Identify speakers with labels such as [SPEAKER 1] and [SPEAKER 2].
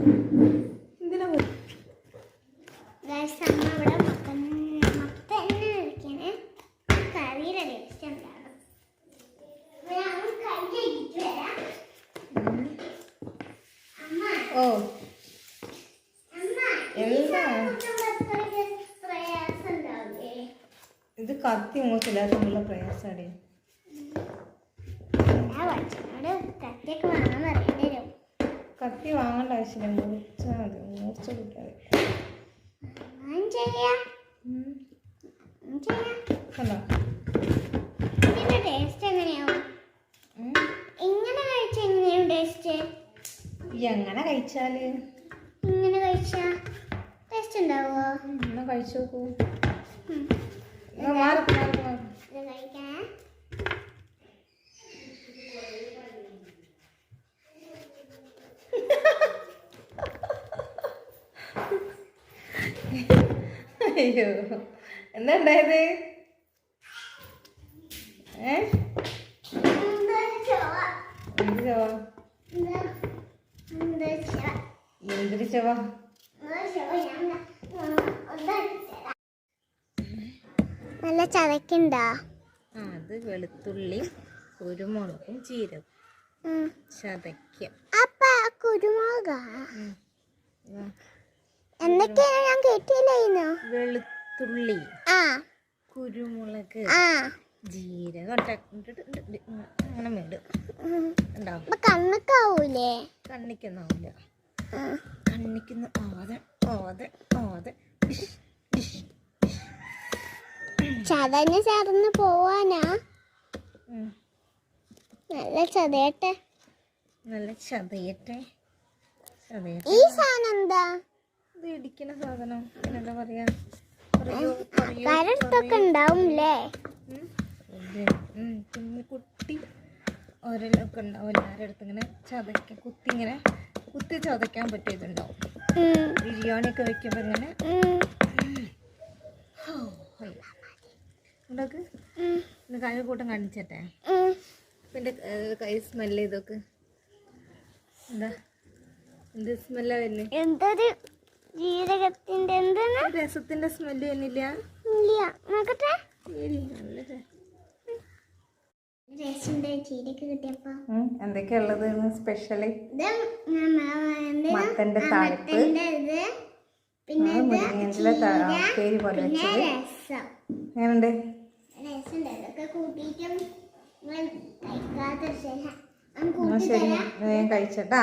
[SPEAKER 1] എന്തിനാ ഓ. എന്താ? ഇത് കത്തി
[SPEAKER 2] എല്ലാ വച്ചനോട് കത്തിയൊക്കെ വാങ്ങാൻ
[SPEAKER 1] ആവശ്യമില്ല മൂർച്ച മതി. മൂർച്ച കണ്ടോ?
[SPEAKER 2] ടേസ്റ്റ് എങ്ങനെയാവും ഇങ്ങനെ കഴിച്ച എങ്ങനെയാവും ടേസ്റ്റ്
[SPEAKER 1] എങ്ങനെ കഴിച്ചാൽ?
[SPEAKER 2] ഇങ്ങനെ കഴിച്ചാ ടേസ്റ്റ് ഉണ്ടാവുമോ
[SPEAKER 1] എന്നാ കഴിച്ചു നോക്കൂ മാറി മാറി മാറി
[SPEAKER 2] ഇത് കഴിക്കണേ
[SPEAKER 1] അയ്യോ. എന്താ ഉണ്ടായത്? ഏ?
[SPEAKER 2] ചൊവ?
[SPEAKER 1] എന്തൊരു ചവ.
[SPEAKER 2] നല്ല ചതക്കുണ്ടോ
[SPEAKER 1] അത് വെളുത്തുള്ളി കുരുമുളകും ജീരകം ചതയ്ക്കുക
[SPEAKER 2] അപ്പ കുരുമുളകാ? എന്തൊക്കെയാണ് ഞാൻ കേട്ടില്ലായിരുന്നു
[SPEAKER 1] വെളുത്തുള്ളി
[SPEAKER 2] ആ.
[SPEAKER 1] കുരുമുളക്
[SPEAKER 2] ആ.
[SPEAKER 1] ജീരകം അങ്ങനെ. ഉണ്ടാവും
[SPEAKER 2] കണ്ണൊക്കാവൂലേ.
[SPEAKER 1] കണ്ണിക്കുന്ന ഓതെ ഓതെ ഓതെ ഇഷ്, ഇഷ്.
[SPEAKER 2] ചതഞ്ഞ് ചേർന്ന് പോവാനാ? നല്ല ചതയട്ടെ.
[SPEAKER 1] നല്ല ചതയട്ടെ.
[SPEAKER 2] ഈ സാധനം എന്താ?
[SPEAKER 1] ഇത് ഇടിക്കുന്ന സാധനം. പിന്നെന്താ പറയാ?
[SPEAKER 2] കരടുത്തൊക്കെ ഉണ്ടാവുംല്ലേ?
[SPEAKER 1] ഉം. കുഞ്ഞു കുട്ടി ഓരോക്കെ ഉണ്ടാവും എല്ലാവരുടെ അടുത്ത് ഇങ്ങനെ ചതയ്ക്ക കുത്തി ഇങ്ങനെ കുത്തി ചതയ്ക്കാൻ പറ്റിയതുണ്ടാവും ബിരിയാണി
[SPEAKER 2] ഒക്കെ
[SPEAKER 1] ബിരിയാണിയൊക്കെ വെക്കുമ്പോൾ ഇങ്ങനെ. ഉണ്ടാക്ക്
[SPEAKER 2] ഉം,
[SPEAKER 1] ഇന്ന് കൈ കൂട്ടം കാണിച്ചട്ടെ? പിന്നെ കൈ സ്മെല്ല് ചെയ്തൊക്കെ. എന്താ? എന്ത് സ്മെല്ലാ വരുന്നത്
[SPEAKER 2] എന്തൊരു ജീരകത്തിന്റെ എന്താണ്
[SPEAKER 1] രസത്തിന്റെ സ്മെല്ല് തന്നില്ല
[SPEAKER 2] ഇല്ല. നോക്കട്ടെ.
[SPEAKER 1] എന്തൊക്കെയാ ഉള്ളത്
[SPEAKER 2] സ്പെഷ്യൽ?
[SPEAKER 1] മത്തന്റെ
[SPEAKER 2] ആ,
[SPEAKER 1] താളിപ്പ്.
[SPEAKER 2] പിന്നെ ഇത്
[SPEAKER 1] മുരിങ്ങയില ത-
[SPEAKER 2] ചീര,
[SPEAKER 1] പേര് പോലെ വെച്ചത്. എങ്ങനെയുണ്ട്? ശരി. കഴിച്ചട്ടാ.